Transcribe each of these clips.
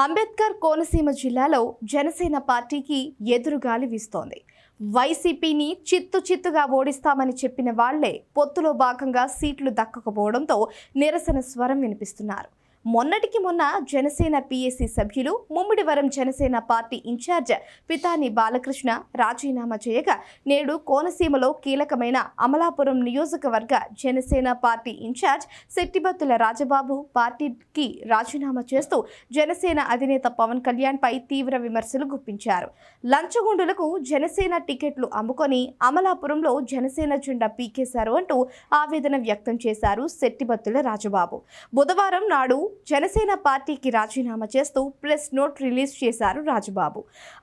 అంబేద్కర్ కోనసీమ జిల్లాలో జనసేన పార్టీకి ఎదురుగాలి వీస్తోంది. వైసీపీని చిత్తు చిత్తుగా ఓడిస్తామని చెప్పిన వాళ్ళే పొత్తులో భాగంగా సీట్లు దక్కకపోవడంతో నిరసన స్వరం వినిపిస్తున్నారు. మొన్నటికి మొన్న జనసేన పిఎస్సి సభ్యులు Mummidivaram Janasena party in charge Pithani Balakrishna రాజీనామా చేయగా నేడు కోనసీమలో కీలకమైన అమలాపురం నియోజకవర్గ Janasena party in charge Shettibathula Rajababu పార్టీకి రాజీనామా చేస్తూ జనసేన అధినేత పవన్ కళ్యాణ్పై తీవ్ర విమర్శలు గుప్పించారు. లంచగొండులకు జనసేన టికెట్లు అమ్ముకొని అమలాపురంలో జనసేన జెండా పీకేశారు అంటూ ఆవేదన వ్యక్తం చేశారు శెట్టిబత్తుల రాజబాబు. బుధవారం నాడు జనసేన పార్టీకి రాజీనామా చేస్తూ ప్రెస్ నోట్ రిలీజ్ చేశారు రాజబాబు.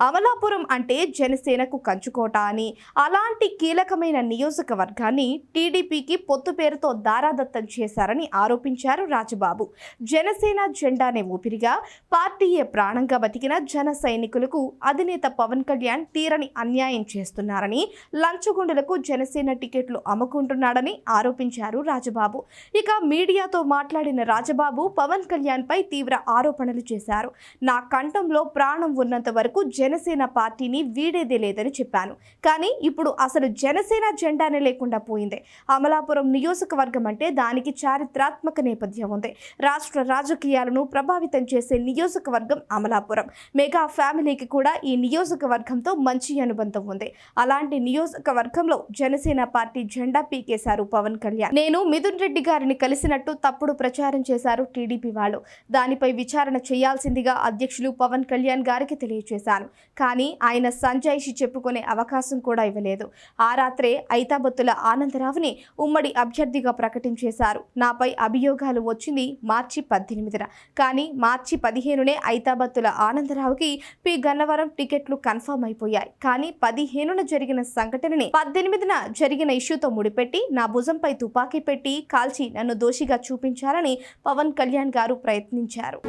అమలాపురం అంటే జనసేనకు కంచుకోట అని అలాంటి కీలకమైన నియోజకవర్గాన్ని టీడీపీకి పొత్తు పేరుతో దారాదత్తం చేశారని ఆరోపించారు రాజబాబు. జనసేన జెండానే ఊపిరిగా పార్టీయే ప్రాణంగా బతికిన జన సైనికులకు అధినేత పవన్ కళ్యాణ్ తీరని అన్యాయం చేస్తున్నారని లంచగొండులకు జనసేన టికెట్లు అమ్ముకుంటున్నాడని ఆరోపించారు రాజబాబు. ఇక మీడియాతో మాట్లాడిన రాజబాబు పవన్ కళ్యాణ్ పై తీవ్ర ఆరోపణలు చేశారు. నా కంఠంలో ప్రాణం ఉన్నంత వరకు జనసేన పార్టీని వీడేదే లేదని చెప్పాను. కానీ ఇప్పుడు అసలు జనసేన జెండానే లేకుండా పోయింది. అమలాపురం నియోజకవర్గం అంటే దానికి చారిత్రాత్మక నేపథ్యం ఉంది. రాష్ట్ర రాజకీయాలను ప్రభావితం చేసే నియోజకవర్గం అమలాపురం. మెగా ఫ్యామిలీకి కూడా ఈ నియోజకవర్గంతో మంచి అనుబంధం ఉంది. అలాంటి నియోజకవర్గంలో జనసేన పార్టీ జెండా పీకేశారు పవన్ కళ్యాణ్. నేను మిథున్ రెడ్డి గారిని కలిసినట్టు తప్పుడు ప్రచారం చేశారు టీడీపీ వాళ్ళు. దానిపై విచారణ చేయాల్సిందిగా అధ్యక్షులు పవన్ కళ్యాణ్ గారికి తెలియజేశాను కానీ ఆయన సంజాయిషి చెప్పుకునే అవకాశం కూడా ఇవ్వలేదు. ఆ రాత్రే ఐతాబత్తుల ఆనందరావుని ఉమ్మడి అభ్యర్థిగా ప్రకటించేశారు. నాపై అభియోగాలు వచ్చింది మార్చి పద్దెనిమిదిన. కానీ మార్చి పదిహేనునే ఐతాబత్తుల ఆనందరావుకి పి గన్నవరం టికెట్లు కన్ఫర్మ్ అయిపోయాయి. కానీ పదిహేనున జరిగిన సంఘటనని పద్దెనిమిదిన జరిగిన ఇష్యూతో ముడిపెట్టి నా భుజంపై తుపాకీ పెట్టి కాల్చి నన్ను దోషిగా చూపించాలని పవన్ కళ్యాణ్ గారు ప్రయత్నించారు.